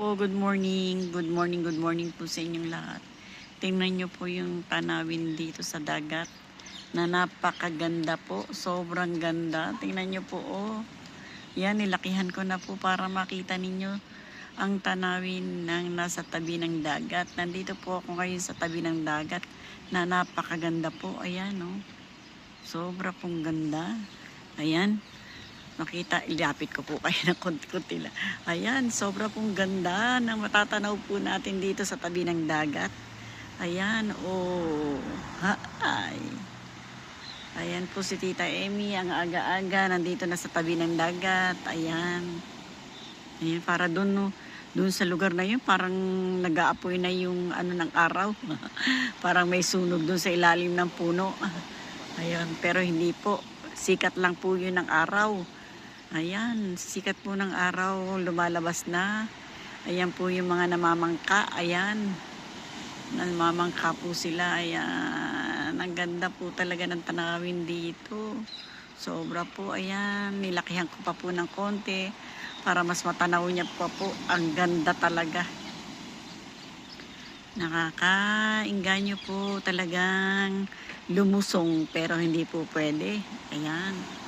po, good morning. Good morning, good morning po sa inyong lahat. Tingnan nyo po yung tanawin dito sa dagat na napakaganda po. Sobrang ganda. Tingnan nyo po, oh. Yan, nilakihan ko na po para makita ninyo ang tanawin ng nasa tabi ng dagat. Nandito po ako ngayon sa tabi ng dagat na napakaganda po. Ayan, oh. Sobra pong ganda. Ayan. Makita, ilapit ko po kayo ng konti-konti lang. Ayan, sobra pong ganda ng matatanaw po natin dito sa tabi ng dagat. Ayan, oh. Ha, ay. Ayan po si Tita Emmy, ang aga-aga, nandito na sa tabi ng dagat. Ayan. Ayan, para doon, no, doon sa lugar na yun, parang nag-aapoy na yung ano ng araw. parang may sunog doon sa ilalim ng puno. Ayan, pero hindi po. Sikat lang po yun ng araw. Ayan, sikat po ng araw, lumalabas na. Ayan po yung mga namamangka. Ayan, namamangka po sila. Ayan, ang ganda po talaga ng tanawin dito. Sobra po, ayan, nilakihan ko pa po ng konti para mas matanaw niya pa po. Ang ganda talaga. Nakakainganyo po talagang lumusong pero hindi po pwede. Ayan.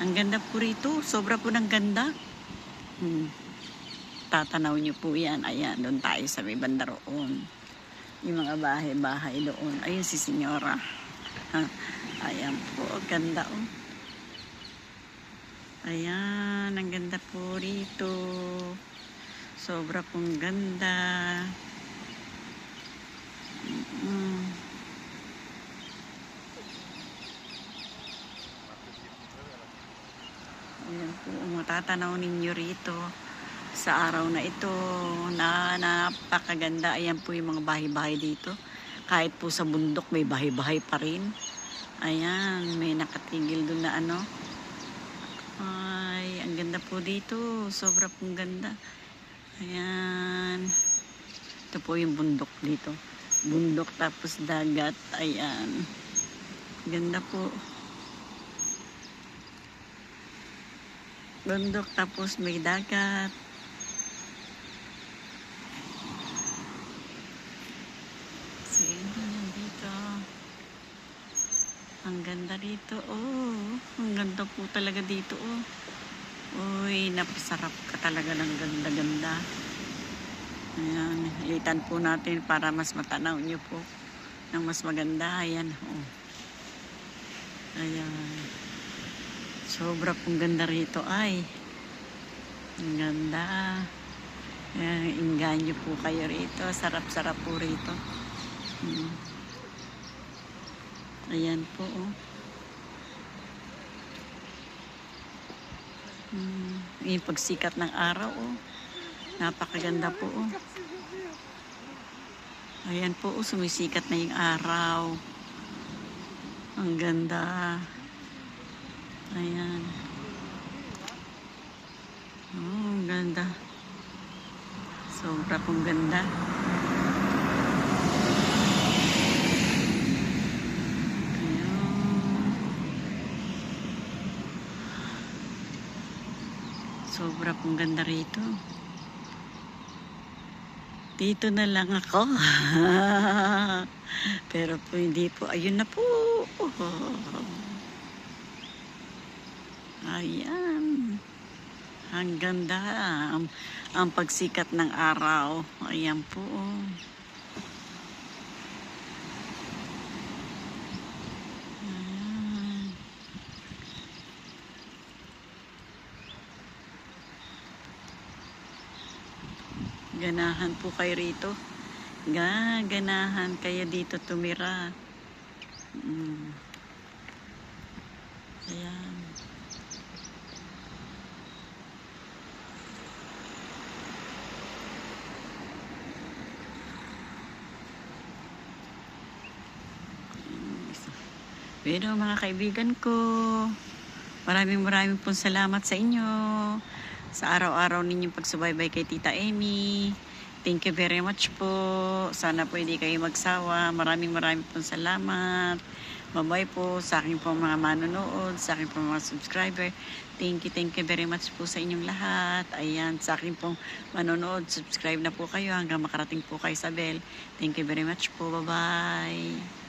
Ang ganda po rito. Sobra po ng ganda. Hmm. Tatanaw niyo po yan. Ayan, doon tayo sa may banda roon. Yung mga bahay-bahay doon. Ayun si Senyora. Ha. Ayan po. Ganda oh. Ayan. Ang ganda po rito. Sobra pong ganda. Ayan po, matatanaw ninyo rito sa araw na ito na napakaganda. Ayan po yung mga bahay-bahay dito. Kahit po sa bundok may bahay-bahay pa rin. Ayan, may nakatigil doon na ano. Ay, ang ganda po dito. Sobra pong ganda. Ayan. Ito po yung bundok dito. Bundok tapos dagat. Ayan. Ganda po. Bundok tapos may dagat. Sino yan dito? Ang ganda dito. Oh, ang ganda po talaga dito. Oh. Uy, napasarap ka talaga ng ganda-ganda. Ayan, litan po natin para mas matanaw niyo po ng mas maganda. Ayan, oh. Ayan. Sobra pong ganda rito ay. Ang ganda. Ayan, inganyo po kayo rito. Sarap-sarap po rito. Hmm. Ayan po, oh. Hmm. Yung pagsikat ng araw, oh. Napakaganda po, oh. Ayan po, oh, sumisikat na yung araw. Ang ganda. Ayan. Oh, ganda. Sobra pong ganda. Ayan. Sobra pong ganda rito. Dito na lang ako. Pero po hindi po. Ayun na po. Ayan. Ang ganda. Ang, ang pagsikat ng araw. Ayan po. Ayan. Ganahan po kayo rito. Ga, ganahan kaya dito tumira. Mm. Ayan. Pero mga kaibigan ko, maraming maraming pong salamat sa inyo sa araw-araw ninyong pagsubaybay kay Tita Amy. Thank you very much po. Sana po hindi kayo magsawa. Maraming maraming pong salamat. Bye-bye po sa aking po mga manonood, sa aking po mga subscriber. Thank you, thank you very much po sa inyong lahat. Ayan, sa aking pong manonood, subscribe na po kayo hanggang makarating po kay Isabel. Thank you very much po. Bye-bye.